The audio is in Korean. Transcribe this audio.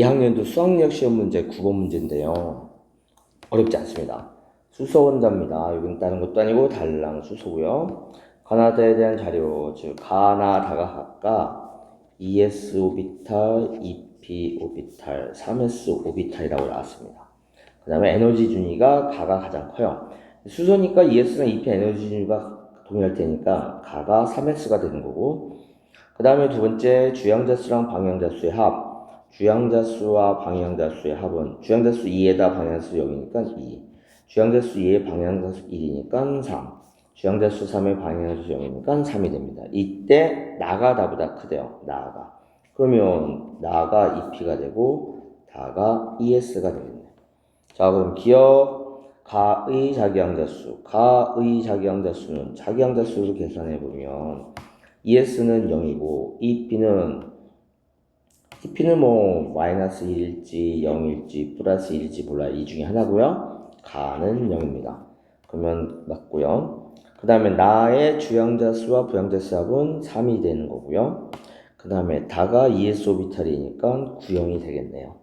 2학년도 수학력 시험 문제 9번 문제인데요. 어렵지 않습니다. 수소 원자입니다. 여기는 다른 것도 아니고 달랑 수소고요. 가나다에 대한 자료, 즉 가나다가 각각 ES 오비탈, EP 오비탈, 3S 오비탈이라고 나왔습니다. 그 다음에 에너지 준위가 가가 가장 커요. 수소니까 ES랑 EP 에너지 준위가 동일할 테니까 가가 3S가 되는 거고 그 다음에 두 번째 주양자 수랑 방향자 수의 합 주양자 수와 방향자 수의 합은 주양자 수 2에다 방향자수 0이니까 2 주양자 수 2에 방향자 수 1이니까 3 주양자 수 3에 방향자 수 0이니까 3이 됩니다. 이때 나가 다보다 크대요. 나가 그러면 나가 2P가 되고 다가 ES가 되겠네. 자 그럼 기억 가의 자기항자수 가의 자기항자수는 자기항자수로 계산해 보면 ES는 0이고 EP는 EP는 뭐 마이너스 1일지 0일지 플러스 1일지 몰라요. 이 중에 하나고요. 가는 0입니다. 그러면 맞고요. 그 다음에 나의 주양자 수와 부양자 수 합은 3이 되는 거고요. 그 다음에 다가 ES 오비탈이니까 9형이 되겠네요.